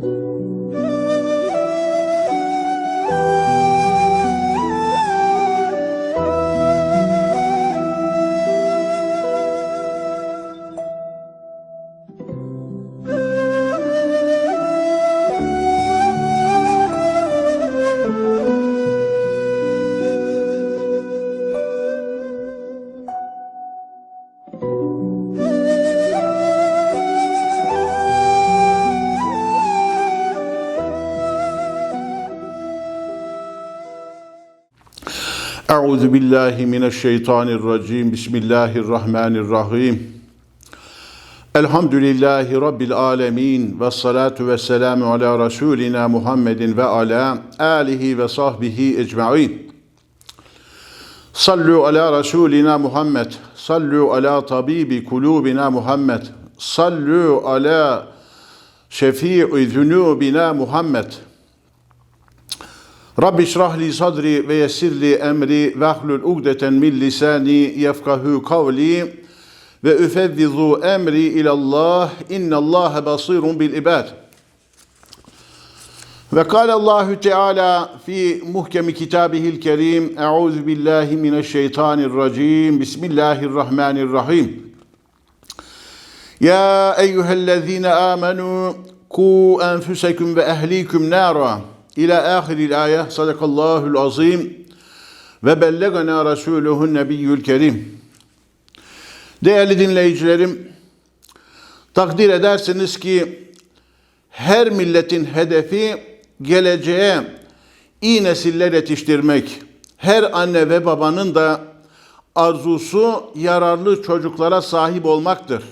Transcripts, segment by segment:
you. Billahi mineşşeytanirracim. Bismillahirrahmanirrahim. Elhamdülillahi rabbil alamin ve salatu ve selamu ala rasulina Muhammedin ve ala alihi ve sahbihi ecmaîn. Sallu ala rasulina Muhammed. Sallu ala tabibi kulubina Muhammed. Sallu ala şefii zunubina Muhammed. رب اشرح لي صدري ويسر لي أمري واحلل عقدة من لساني يفقه قولي وأفوض أمري إلى الله. إن الله بصير بالعباد. وقال الله تعالى في محكم كتابه الكريم أعوذ بالله من الشيطان الرجيم. بسم الله الرحمن الرحيم. يا أيها الذين آمنوا قوا أنفسكم وأهليكم نارا. İlâ ahiril ayet sadakallahul azim ve bellegana rasuluhun nebiyyül kerim. Değerli dinleyicilerim, takdir edersiniz ki her milletin hedefi geleceğe iyi nesiller yetiştirmek. Her anne ve babanın da arzusu yararlı çocuklara sahip olmaktır.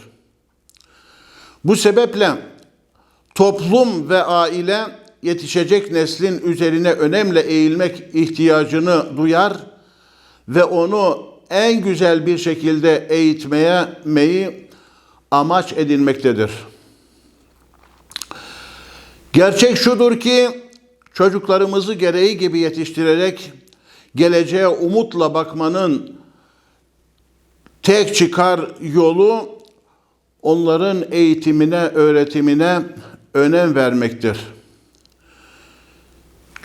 Bu sebeple toplum ve aile yetişecek neslin üzerine önemli eğilmek ihtiyacını duyar ve onu en güzel bir şekilde eğitmeye meyi amaç edinmektedir. Gerçek şudur ki çocuklarımızı gereği gibi yetiştirerek geleceğe umutla bakmanın tek çıkar yolu onların eğitimine, öğretimine önem vermektir.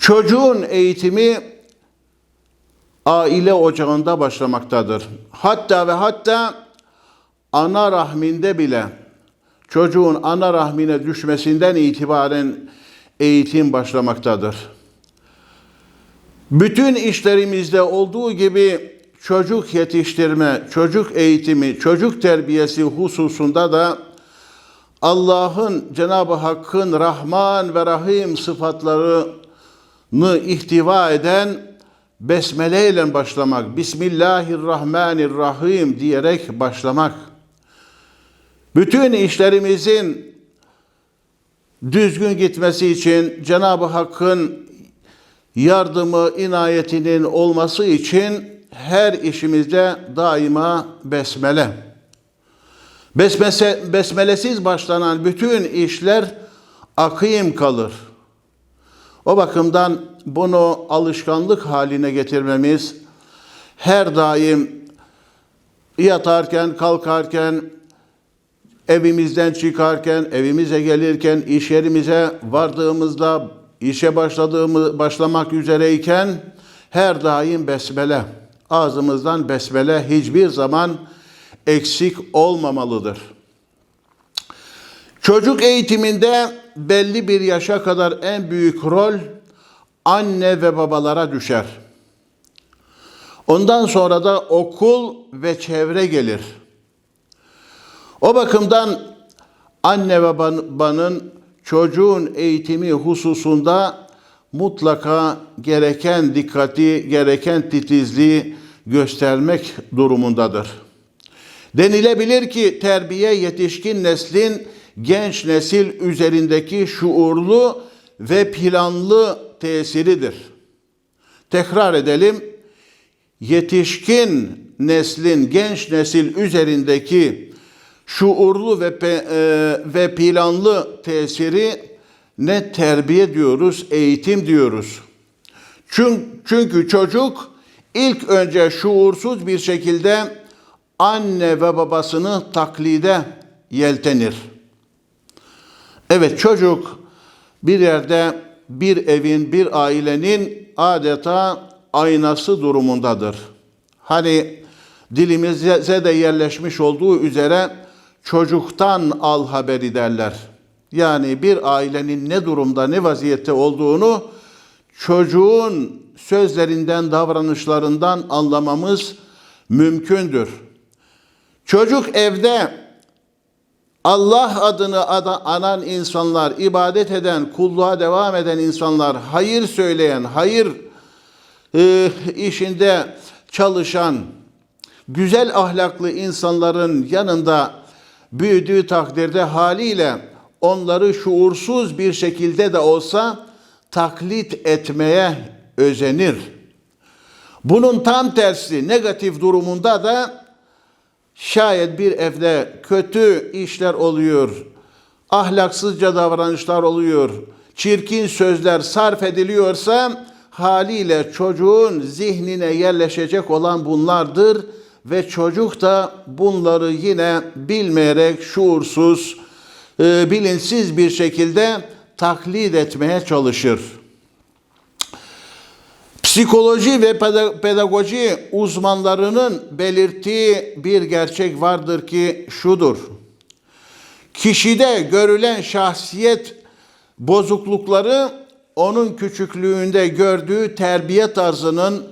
Çocuğun eğitimi aile ocağında başlamaktadır. Hatta ve hatta ana rahminde bile çocuğun ana rahmine düşmesinden itibaren eğitim başlamaktadır. Bütün işlerimizde olduğu gibi çocuk yetiştirme, çocuk eğitimi, çocuk terbiyesi hususunda da Allah'ın Cenab-ı Hakk'ın Rahman ve Rahim sıfatlarını ihtiva eden besmele ile başlamak, Bismillahirrahmanirrahim diyerek başlamak. Bütün işlerimizin düzgün gitmesi için Cenab-ı Hakk'ın yardımı, inayetinin olması için her işimizde daima besmele. Besmese, besmelesiz başlanan bütün işler akıyım kalır. O bakımdan bunu alışkanlık haline getirmemiz, her daim yatarken, kalkarken, evimizden çıkarken, evimize gelirken, iş yerimize vardığımızda, işe başladığımız, başlamak üzereyken her daim besmele. Ağzımızdan besmele hiçbir zaman eksik olmamalıdır. Çocuk eğitiminde belli bir yaşa kadar en büyük rol anne ve babalara düşer. Ondan sonra da okul ve çevre gelir. O bakımdan anne ve babanın çocuğun eğitimi hususunda mutlaka gereken dikkati, gereken titizliği göstermek durumundadır. Denilebilir ki terbiye yetişkin neslin genç nesil üzerindeki şuurlu ve planlı tesiridir. Tekrar edelim. Yetişkin neslin, genç nesil üzerindeki şuurlu ve e, ve planlı tesiri ne terbiye diyoruz, eğitim diyoruz. Çünkü, çünkü çocuk ilk önce şuursuz bir şekilde anne ve babasını taklide yeltenir. Evet çocuk bir yerde bir evin, bir ailenin adeta aynası durumundadır. Hani dilimize de yerleşmiş olduğu üzere çocuktan al haberi derler. Yani bir ailenin ne durumda, ne vaziyette olduğunu çocuğun sözlerinden, davranışlarından anlamamız mümkündür. Çocuk evde Allah adını anan insanlar, ibadet eden, kulluğa devam eden insanlar, hayır söyleyen, hayır e, işinde çalışan, güzel ahlaklı insanların yanında büyüdüğü takdirde haliyle onları şuursuz bir şekilde de olsa taklit etmeye özenir. Bunun tam tersi negatif durumunda da şayet bir evde kötü işler oluyor, ahlaksızca davranışlar oluyor, çirkin sözler sarf ediliyorsa haliyle çocuğun zihnine yerleşecek olan bunlardır ve çocuk da bunları yine bilmeyerek şuursuz, e, bilinçsiz bir şekilde taklit etmeye çalışır. Psikoloji ve pedagoji uzmanlarının belirttiği bir gerçek vardır ki şudur. Kişide görülen şahsiyet bozuklukları onun küçüklüğünde gördüğü terbiye tarzının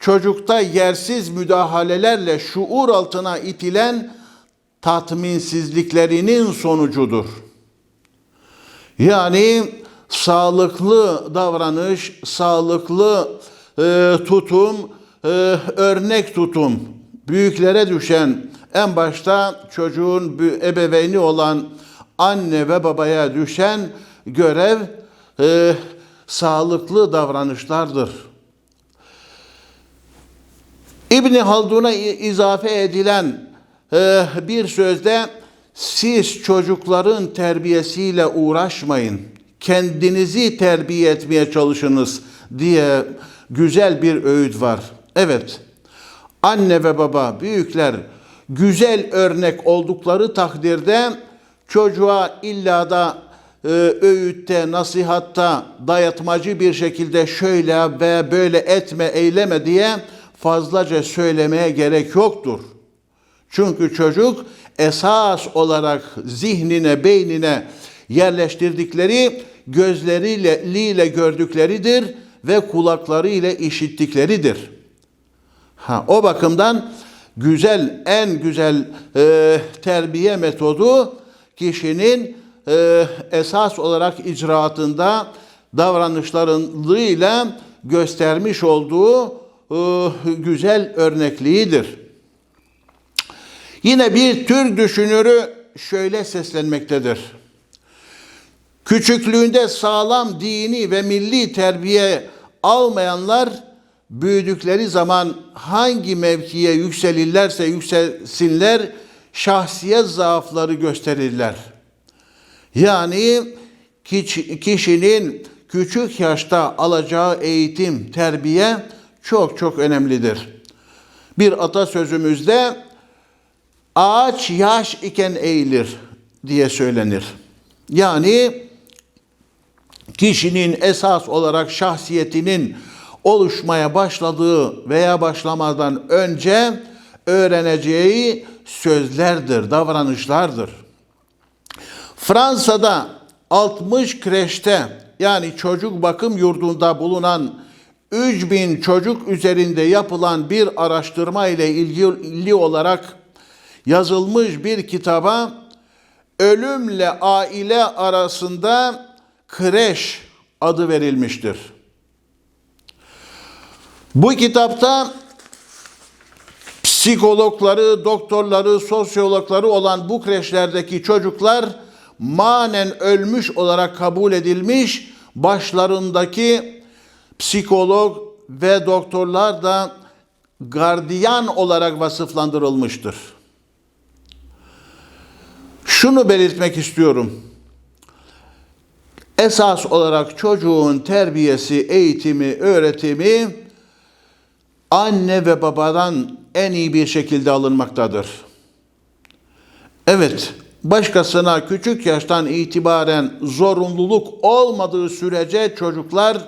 çocukta yersiz müdahalelerle şuur altına itilen tatminsizliklerinin sonucudur. Yani sağlıklı davranış, sağlıklı e, tutum, e, örnek tutum büyüklere düşen en başta çocuğun ebeveyni olan anne ve babaya düşen görev e, sağlıklı davranışlardır. İbni Haldun'a izafe edilen e, bir sözde siz çocukların terbiyesiyle uğraşmayın. Kendinizi terbiye etmeye çalışınız diye güzel bir öğüt var. Evet. Anne ve baba, büyükler güzel örnek oldukları takdirde çocuğa illa da e, öğütte, nasihatta, dayatmacı bir şekilde şöyle ve böyle etme, eyleme diye fazlaca söylemeye gerek yoktur. Çünkü çocuk esas olarak zihnine, beynine yerleştirdikleri gözleriyle liyle gördükleridir ve kulakları ile işittikleridir. Ha, o bakımdan güzel, en güzel e, terbiye metodu kişinin e, esas olarak icraatında davranışlarıyla göstermiş olduğu e, güzel örnekliğidir. Yine bir tür düşünürü şöyle seslenmektedir. Küçüklüğünde sağlam dini ve milli terbiye almayanlar büyüdükleri zaman hangi mevkiye yükselirlerse yükselsinler şahsiyet zaafları gösterirler. Yani kişinin küçük yaşta alacağı eğitim, terbiye çok çok önemlidir. Bir atasözümüzde ağaç yaş iken eğilir diye söylenir. Yani kişinin esas olarak şahsiyetinin oluşmaya başladığı veya başlamadan önce öğreneceği sözlerdir, davranışlardır. Fransa'da 60 kreşte yani çocuk bakım yurdunda bulunan 3000 çocuk üzerinde yapılan bir araştırma ile ilgili olarak yazılmış bir kitaba ölümle aile arasında kreş adı verilmiştir. Bu kitapta psikologları, doktorları, sosyologları olan bu kreşlerdeki çocuklar manen ölmüş olarak kabul edilmiş, başlarındaki psikolog ve doktorlar da gardiyan olarak vasıflandırılmıştır. Şunu belirtmek istiyorum. Esas olarak çocuğun terbiyesi, eğitimi, öğretimi anne ve babadan en iyi bir şekilde alınmaktadır. Evet, başkasına küçük yaştan itibaren zorunluluk olmadığı sürece çocuklar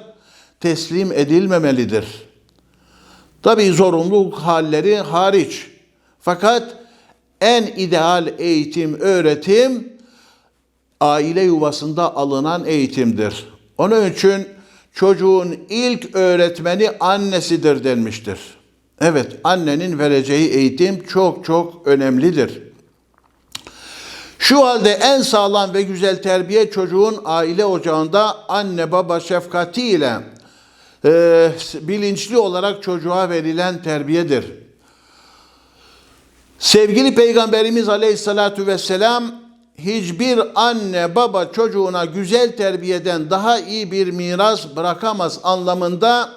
teslim edilmemelidir. Tabii zorunluluk halleri hariç. Fakat en ideal eğitim, öğretim aile yuvasında alınan eğitimdir. Onun için çocuğun ilk öğretmeni annesidir denmiştir. Evet, annenin vereceği eğitim çok çok önemlidir. Şu halde en sağlam ve güzel terbiye çocuğun aile ocağında anne baba şefkatiyle e, bilinçli olarak çocuğa verilen terbiyedir. Sevgili Peygamberimiz Aleyhisselatü Vesselam hiçbir anne baba çocuğuna güzel terbiyeden daha iyi bir miras bırakamaz anlamında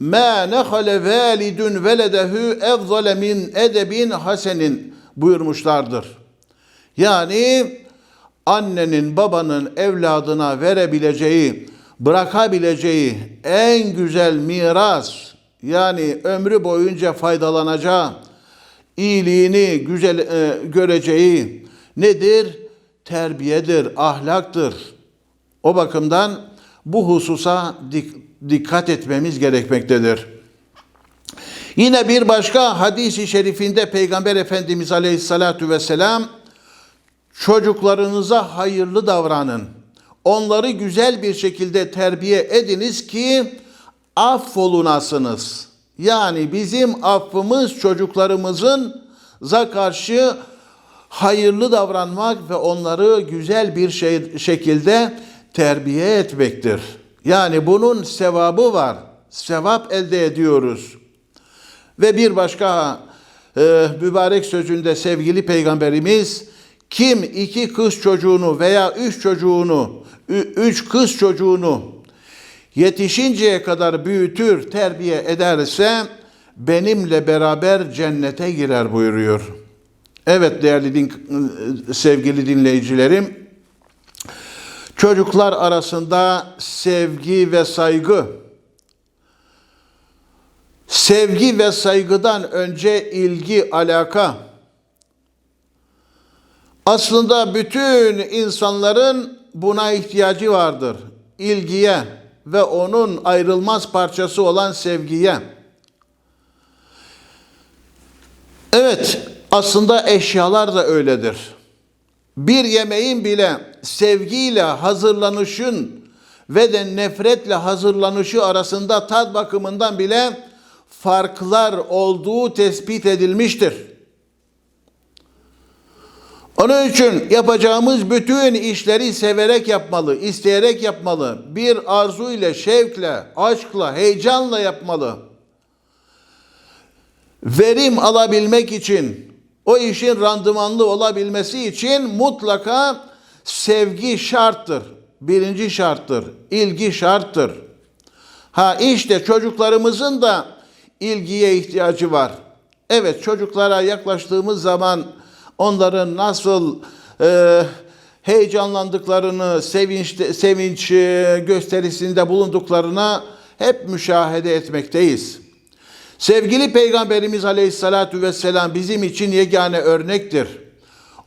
ma nehale validun veledehu efzale min edebin hasenin buyurmuşlardır. Yani annenin babanın evladına verebileceği, bırakabileceği en güzel miras yani ömrü boyunca faydalanacağı, iyiliğini güzel e, göreceği nedir? Terbiyedir, ahlaktır. O bakımdan bu hususa dik- dikkat etmemiz gerekmektedir. Yine bir başka hadisi şerifinde Peygamber Efendimiz Aleyhissalatu vesselam çocuklarınıza hayırlı davranın. Onları güzel bir şekilde terbiye ediniz ki affolunasınız. Yani bizim affımız çocuklarımızın za karşı hayırlı davranmak ve onları güzel bir şey, şekilde terbiye etmektir. Yani bunun sevabı var. Sevap elde ediyoruz. Ve bir başka e, mübarek sözünde sevgili peygamberimiz kim iki kız çocuğunu veya üç çocuğunu, üç kız çocuğunu yetişinceye kadar büyütür, terbiye ederse benimle beraber cennete girer buyuruyor. Evet değerli din, sevgili dinleyicilerim, çocuklar arasında sevgi ve saygı, sevgi ve saygıdan önce ilgi, alaka, aslında bütün insanların buna ihtiyacı vardır. İlgiye ve onun ayrılmaz parçası olan sevgiye. Evet, aslında eşyalar da öyledir. Bir yemeğin bile sevgiyle hazırlanışın ve de nefretle hazırlanışı arasında tat bakımından bile farklar olduğu tespit edilmiştir. Onun için yapacağımız bütün işleri severek yapmalı, isteyerek yapmalı. Bir arzu ile, şevkle, aşkla, heyecanla yapmalı. Verim alabilmek için, o işin randımanlı olabilmesi için mutlaka sevgi şarttır. Birinci şarttır. ilgi şarttır. Ha işte çocuklarımızın da ilgiye ihtiyacı var. Evet çocuklara yaklaştığımız zaman onların nasıl e, heyecanlandıklarını, sevinç, sevinç gösterisinde bulunduklarına hep müşahede etmekteyiz. Sevgili Peygamberimiz Aleyhisselatü Vesselam bizim için yegane örnektir.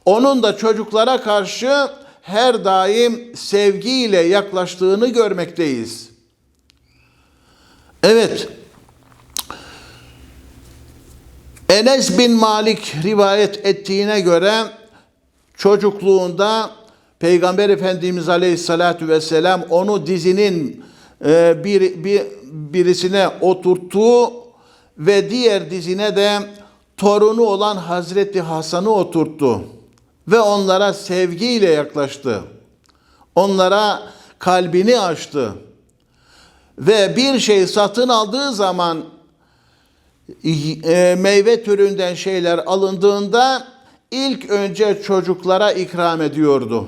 Onun da çocuklara karşı her daim sevgiyle yaklaştığını görmekteyiz. Evet, Enes bin Malik rivayet ettiğine göre çocukluğunda Peygamber Efendimiz Aleyhisselatü Vesselam onu dizinin e, bir, bir, birisine oturttu ve diğer dizine de torunu olan Hazreti Hasan'ı oturttu ve onlara sevgiyle yaklaştı. Onlara kalbini açtı. Ve bir şey satın aldığı zaman e, meyve türünden şeyler alındığında ilk önce çocuklara ikram ediyordu.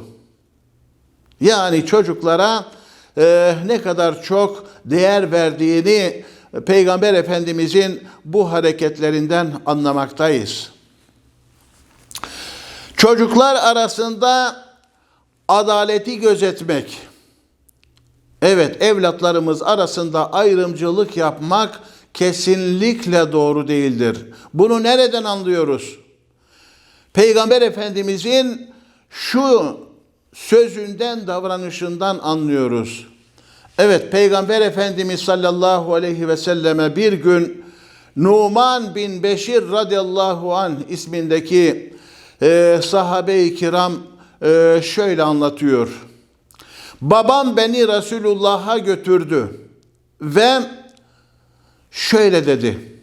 Yani çocuklara e, ne kadar çok değer verdiğini Peygamber Efendimizin bu hareketlerinden anlamaktayız. Çocuklar arasında adaleti gözetmek. Evet, evlatlarımız arasında ayrımcılık yapmak kesinlikle doğru değildir. Bunu nereden anlıyoruz? Peygamber Efendimizin şu sözünden, davranışından anlıyoruz. Evet, Peygamber Efendimiz sallallahu aleyhi ve selleme bir gün Numan bin Beşir radıyallahu an ismindeki e, sahabe-i kiram e, şöyle anlatıyor. Babam beni Resulullah'a götürdü ve şöyle dedi.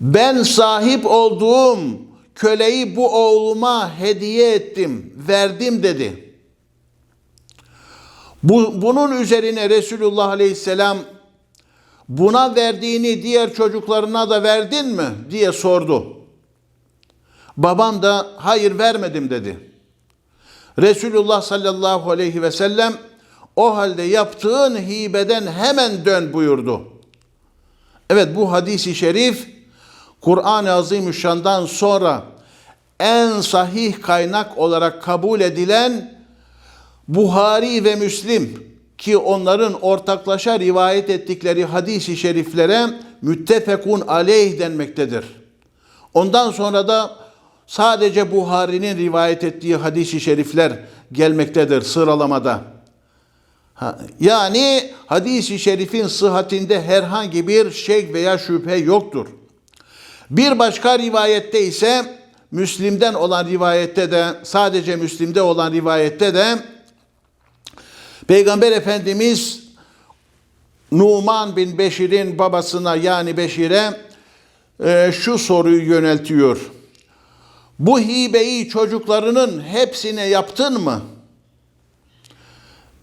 Ben sahip olduğum köleyi bu oğluma hediye ettim, verdim dedi. Bu, bunun üzerine Resulullah Aleyhisselam buna verdiğini diğer çocuklarına da verdin mi diye sordu. Babam da hayır vermedim dedi. Resulullah sallallahu aleyhi ve sellem o halde yaptığın hibeden hemen dön buyurdu. Evet bu hadisi şerif Kur'an-ı Azimüşşan'dan sonra en sahih kaynak olarak kabul edilen Buhari ve Müslim ki onların ortaklaşa rivayet ettikleri hadisi şeriflere müttefekun aleyh denmektedir. Ondan sonra da sadece Buhari'nin rivayet ettiği hadisi şerifler gelmektedir sıralamada. Yani hadisi şerifin sıhhatinde herhangi bir şek veya şüphe yoktur. Bir başka rivayette ise Müslim'den olan rivayette de sadece Müslim'de olan rivayette de Peygamber Efendimiz Numan bin Beşir'in babasına yani Beşir'e e, şu soruyu yöneltiyor. Bu hibeyi çocuklarının hepsine yaptın mı?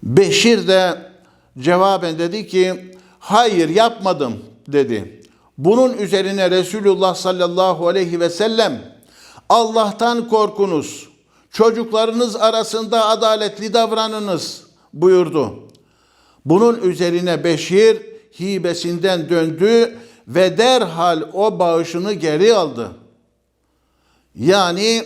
Beşir de cevaben dedi ki hayır yapmadım dedi. Bunun üzerine Resulullah sallallahu aleyhi ve sellem Allah'tan korkunuz, çocuklarınız arasında adaletli davranınız buyurdu. Bunun üzerine Beşir hibesinden döndü ve derhal o bağışını geri aldı. Yani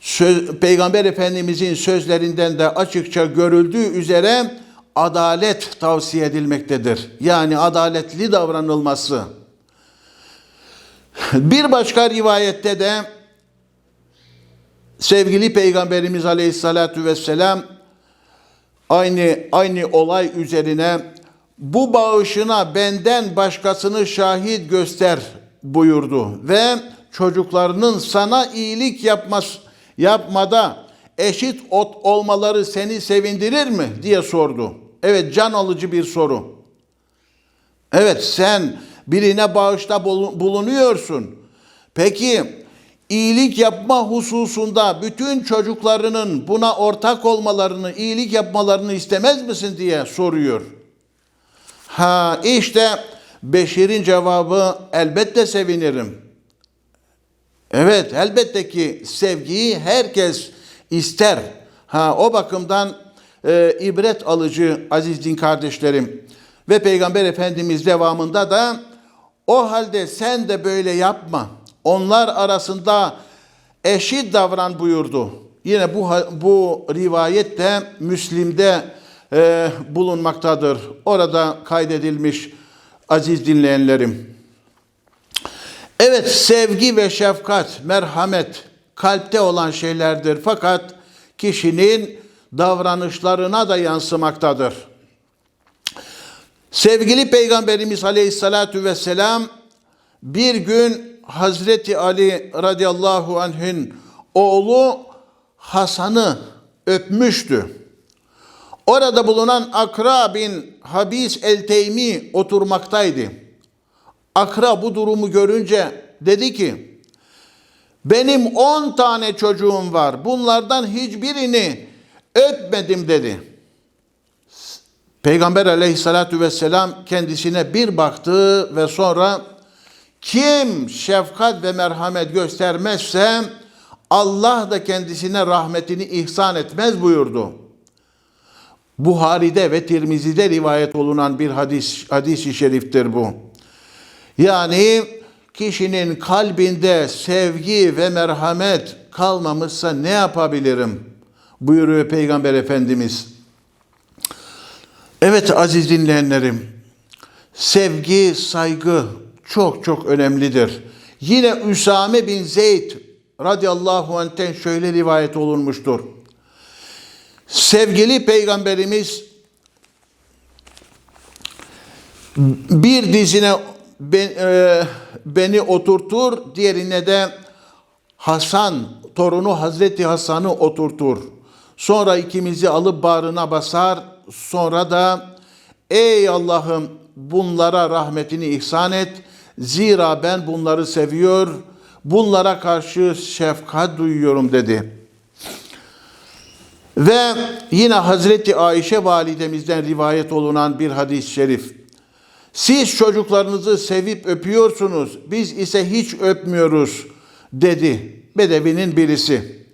söz, Peygamber Efendimizin sözlerinden de açıkça görüldüğü üzere adalet tavsiye edilmektedir. Yani adaletli davranılması. Bir başka rivayette de sevgili Peygamberimiz Aleyhisselatü Vesselam aynı aynı olay üzerine bu bağışına benden başkasını şahit göster buyurdu ve çocuklarının sana iyilik yapmaz yapmada eşit ot olmaları seni sevindirir mi diye sordu. Evet can alıcı bir soru. Evet sen birine bağışta bulunuyorsun. Peki iyilik yapma hususunda bütün çocuklarının buna ortak olmalarını, iyilik yapmalarını istemez misin diye soruyor. Ha işte Beşir'in cevabı elbette sevinirim. Evet elbette ki sevgiyi herkes ister. Ha o bakımdan e, ibret alıcı aziz din kardeşlerim ve Peygamber Efendimiz devamında da o halde sen de böyle yapma. Onlar arasında eşit davran buyurdu. Yine bu bu rivayet de Müslim'de e, bulunmaktadır. Orada kaydedilmiş aziz dinleyenlerim. Evet sevgi ve şefkat, merhamet kalpte olan şeylerdir. Fakat kişinin davranışlarına da yansımaktadır. Sevgili Peygamberimiz Aleyhisselatü Vesselam bir gün Hazreti Ali radıyallahu anh'ın oğlu Hasan'ı öpmüştü. Orada bulunan Akra bin Habis el-Teymi oturmaktaydı. Akra bu durumu görünce dedi ki, benim on tane çocuğum var. Bunlardan hiçbirini öpmedim dedi. Peygamber aleyhissalatü vesselam kendisine bir baktı ve sonra kim şefkat ve merhamet göstermezse Allah da kendisine rahmetini ihsan etmez buyurdu. Buhari'de ve Tirmizi'de rivayet olunan bir hadis hadis-i şeriftir bu. Yani kişinin kalbinde sevgi ve merhamet kalmamışsa ne yapabilirim? buyuruyor Peygamber Efendimiz. Evet aziz dinleyenlerim, sevgi, saygı çok çok önemlidir. Yine Üsame bin Zeyd radıyallahu anh'ten şöyle rivayet olunmuştur. Sevgili peygamberimiz bir dizine e, beni oturtur, diğerine de Hasan, torunu Hazreti Hasan'ı oturtur. Sonra ikimizi alıp bağrına basar. Sonra da ey Allah'ım bunlara rahmetini ihsan et. Zira ben bunları seviyor, bunlara karşı şefkat duyuyorum dedi. Ve yine Hazreti Ayşe validemizden rivayet olunan bir hadis-i şerif. Siz çocuklarınızı sevip öpüyorsunuz, biz ise hiç öpmüyoruz dedi Bedevinin birisi.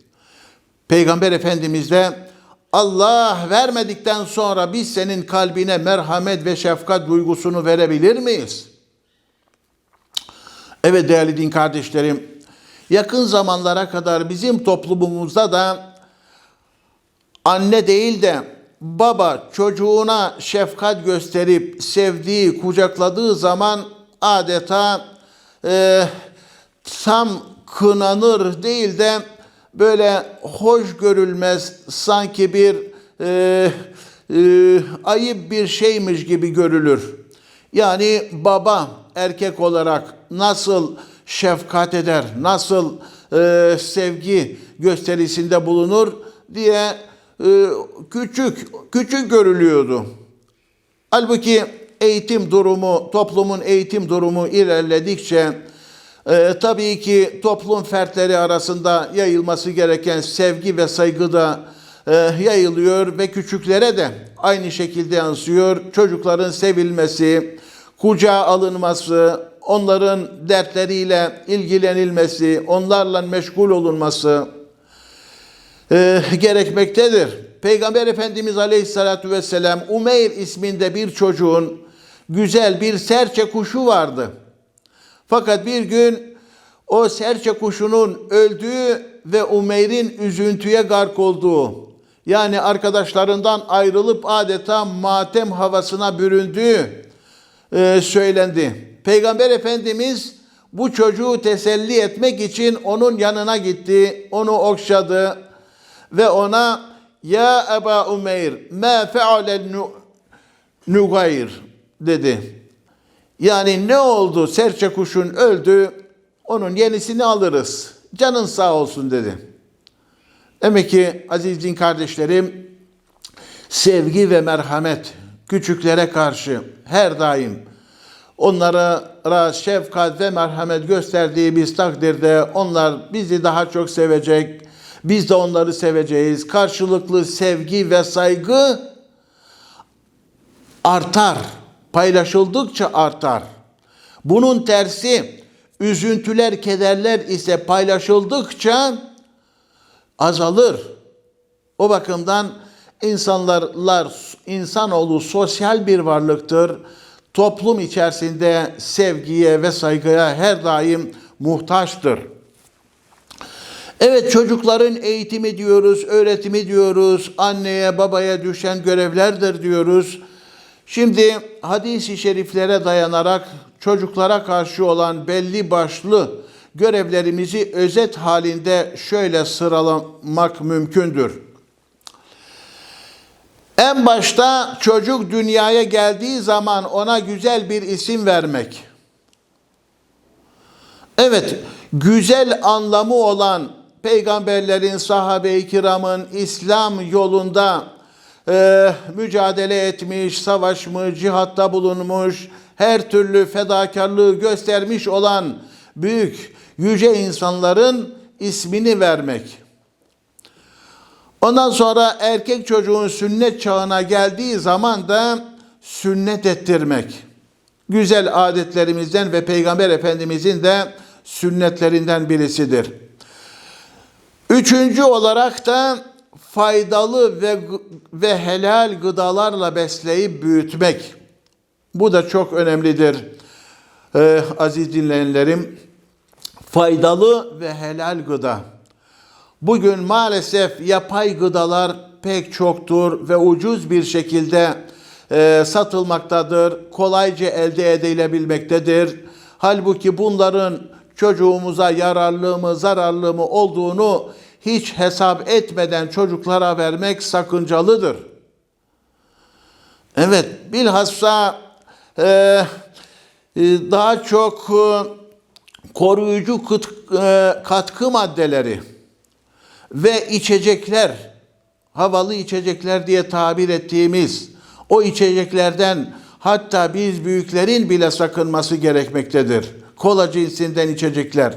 Peygamber Efendimiz de Allah vermedikten sonra biz senin kalbine merhamet ve şefkat duygusunu verebilir miyiz? Evet değerli din kardeşlerim, yakın zamanlara kadar bizim toplumumuzda da anne değil de baba çocuğuna şefkat gösterip sevdiği, kucakladığı zaman adeta e, tam kınanır değil de böyle hoş görülmez sanki bir e, e, ayıp bir şeymiş gibi görülür. Yani baba erkek olarak nasıl şefkat eder, nasıl e, sevgi gösterisinde bulunur diye e, küçük küçük görülüyordu. Halbuki eğitim durumu, toplumun eğitim durumu ilerledikçe e, tabii ki toplum fertleri arasında yayılması gereken sevgi ve saygı da e, yayılıyor ve küçüklere de aynı şekilde yansıyor. Çocukların sevilmesi, kucağa alınması, onların dertleriyle ilgilenilmesi, onlarla meşgul olunması e, gerekmektedir. Peygamber Efendimiz Aleyhisselatü Vesselam Umeyr isminde bir çocuğun güzel bir serçe kuşu vardı. Fakat bir gün o serçe kuşunun öldüğü ve Umeyr'in üzüntüye gark olduğu, yani arkadaşlarından ayrılıp adeta matem havasına büründüğü e, söylendi. Peygamber Efendimiz bu çocuğu teselli etmek için onun yanına gitti, onu okşadı ve ona ya Eba Umeyr ma fe'ale nugayr dedi. Yani ne oldu? Serçe kuşun öldü. Onun yenisini alırız. Canın sağ olsun dedi. Demek ki aziz din kardeşlerim sevgi ve merhamet küçüklere karşı her daim onlara şefkat ve merhamet gösterdiğimiz takdirde onlar bizi daha çok sevecek. Biz de onları seveceğiz. Karşılıklı sevgi ve saygı artar paylaşıldıkça artar. Bunun tersi üzüntüler, kederler ise paylaşıldıkça azalır. O bakımdan insanlarlar, insanoğlu sosyal bir varlıktır. Toplum içerisinde sevgiye ve saygıya her daim muhtaçtır. Evet çocukların eğitimi diyoruz, öğretimi diyoruz, anneye babaya düşen görevlerdir diyoruz. Şimdi hadis-i şeriflere dayanarak çocuklara karşı olan belli başlı görevlerimizi özet halinde şöyle sıralamak mümkündür. En başta çocuk dünyaya geldiği zaman ona güzel bir isim vermek. Evet, güzel anlamı olan peygamberlerin, sahabe-i kiramın İslam yolunda e, mücadele etmiş, savaşmış, cihatta bulunmuş, her türlü fedakarlığı göstermiş olan büyük, yüce insanların ismini vermek. Ondan sonra erkek çocuğun sünnet çağına geldiği zaman da sünnet ettirmek. Güzel adetlerimizden ve Peygamber Efendimizin de sünnetlerinden birisidir. Üçüncü olarak da faydalı ve ve helal gıdalarla besleyip büyütmek. Bu da çok önemlidir. Ee, aziz dinleyenlerim, faydalı ve helal gıda. Bugün maalesef yapay gıdalar pek çoktur ve ucuz bir şekilde e, satılmaktadır, kolayca elde edilebilmektedir. Halbuki bunların çocuğumuza yararlı mı zararlı mı olduğunu hiç hesap etmeden çocuklara vermek sakıncalıdır. Evet, bilhassa e, e, daha çok e, koruyucu kıt- e, katkı maddeleri ve içecekler, havalı içecekler diye tabir ettiğimiz o içeceklerden hatta biz büyüklerin bile sakınması gerekmektedir. Kola cinsinden içecekler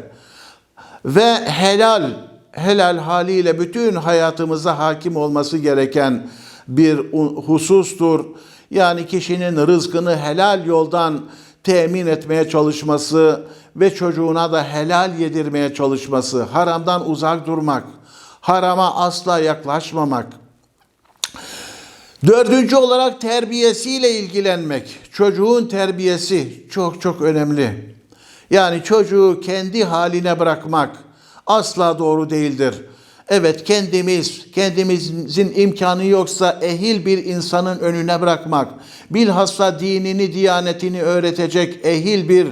ve helal helal haliyle bütün hayatımıza hakim olması gereken bir husustur. Yani kişinin rızkını helal yoldan temin etmeye çalışması ve çocuğuna da helal yedirmeye çalışması, haramdan uzak durmak, harama asla yaklaşmamak. Dördüncü olarak terbiyesiyle ilgilenmek. Çocuğun terbiyesi çok çok önemli. Yani çocuğu kendi haline bırakmak asla doğru değildir. Evet kendimiz, kendimizin imkanı yoksa ehil bir insanın önüne bırakmak, bilhassa dinini, diyanetini öğretecek ehil bir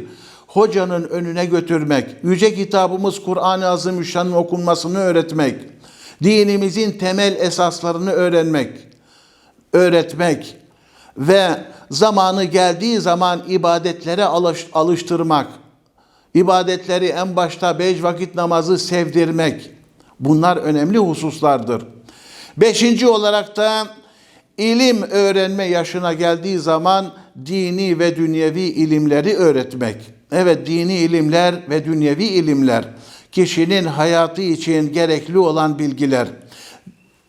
hocanın önüne götürmek, yüce kitabımız Kur'an-ı Azimüşşan'ın okunmasını öğretmek, dinimizin temel esaslarını öğrenmek, öğretmek ve zamanı geldiği zaman ibadetlere alış- alıştırmak, ibadetleri en başta beş vakit namazı sevdirmek, bunlar önemli hususlardır. Beşinci olarak da ilim öğrenme yaşına geldiği zaman dini ve dünyevi ilimleri öğretmek. Evet dini ilimler ve dünyevi ilimler kişinin hayatı için gerekli olan bilgiler.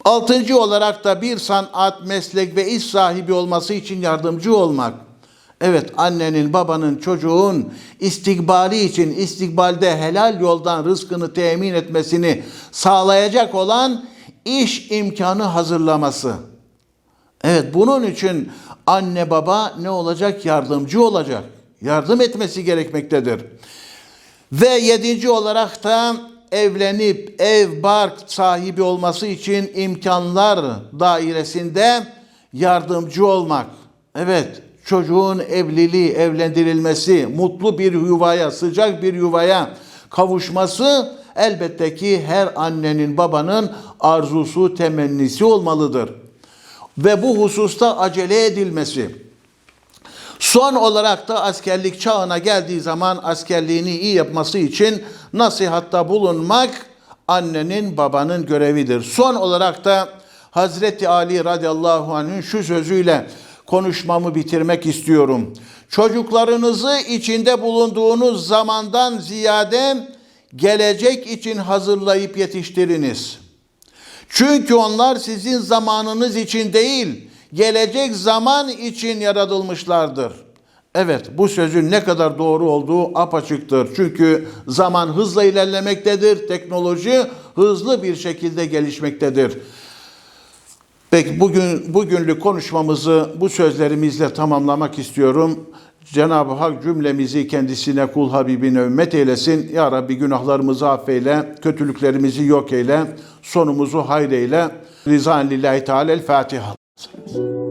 Altıncı olarak da bir sanat, meslek ve iş sahibi olması için yardımcı olmak. Evet annenin, babanın, çocuğun istikbali için istikbalde helal yoldan rızkını temin etmesini sağlayacak olan iş imkanı hazırlaması. Evet bunun için anne baba ne olacak? Yardımcı olacak. Yardım etmesi gerekmektedir. Ve yedinci olarak da evlenip ev bark sahibi olması için imkanlar dairesinde yardımcı olmak. Evet çocuğun evliliği, evlendirilmesi, mutlu bir yuvaya, sıcak bir yuvaya kavuşması elbette ki her annenin babanın arzusu, temennisi olmalıdır. Ve bu hususta acele edilmesi. Son olarak da askerlik çağına geldiği zaman askerliğini iyi yapması için nasihatta bulunmak annenin babanın görevidir. Son olarak da Hazreti Ali radıyallahu anh'ın şu sözüyle konuşmamı bitirmek istiyorum. Çocuklarınızı içinde bulunduğunuz zamandan ziyade gelecek için hazırlayıp yetiştiriniz. Çünkü onlar sizin zamanınız için değil, gelecek zaman için yaratılmışlardır. Evet bu sözün ne kadar doğru olduğu apaçıktır. Çünkü zaman hızla ilerlemektedir, teknoloji hızlı bir şekilde gelişmektedir. Peki bugün bugünlük konuşmamızı bu sözlerimizle tamamlamak istiyorum. Cenab-ı Hak cümlemizi kendisine kul Habibine ümmet eylesin. Ya Rabbi günahlarımızı affeyle, kötülüklerimizi yok eyle, sonumuzu hayreyle. Rizan lillahi teala el Fatiha. Thank you.